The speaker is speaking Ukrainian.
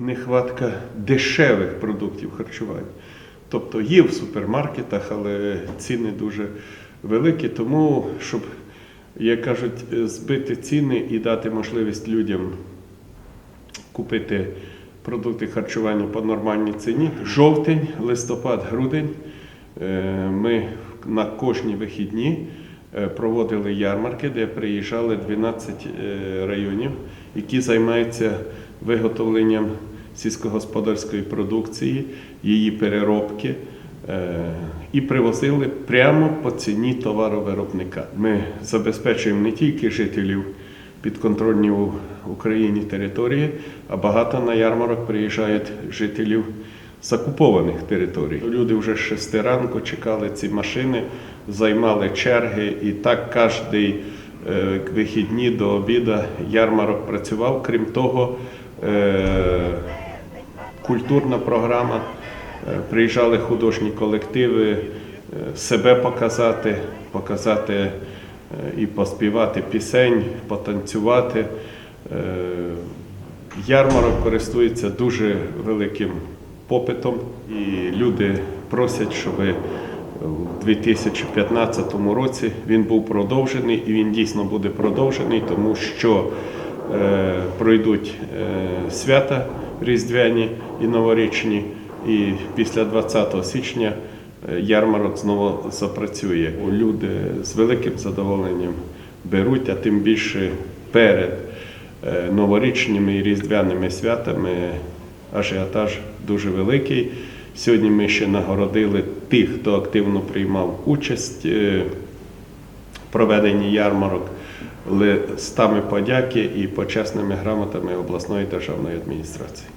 нехватка дешевих продуктів харчування. Тобто є в супермаркетах, але ціни дуже великі, тому щоб, як кажуть, збити ціни і дати можливість людям купити продукти харчування по нормальній ціні. Жовтень, листопад, грудень е, ми на кожні вихідні проводили ярмарки, де приїжджали 12 е, районів, які займаються виготовленням сільськогосподарської продукції, її переробки. е, І привозили прямо по ціні товаровиробника. Ми забезпечуємо не тільки жителів підконтрольні у Україні території, а багато на ярмарок приїжджають жителів закупованих територій. Люди вже з 6 ранку чекали ці машини, займали черги, і так е, вихідні до обіду ярмарок працював. Крім того, е, культурна програма. Е, Приїжджали художні колективи, е, себе показати, показати і поспівати пісень, потанцювати. Ярмарок користується дуже великим попитом, і люди просять, щоб у 2015 році він був продовжений, і він дійсно буде продовжений, тому що е, пройдуть е, свята різдвяні і новорічні, і після 20 січня е, ярмарок знову запрацює. Люди з великим задоволенням беруть, а тим більше перед е, новорічними і різдвяними святами ажіотаж дуже великий. Сьогодні ми ще нагородили тих, хто активно приймав участь е, в проведенні ярмарок листами подяки і почесними грамотами обласної державної адміністрації.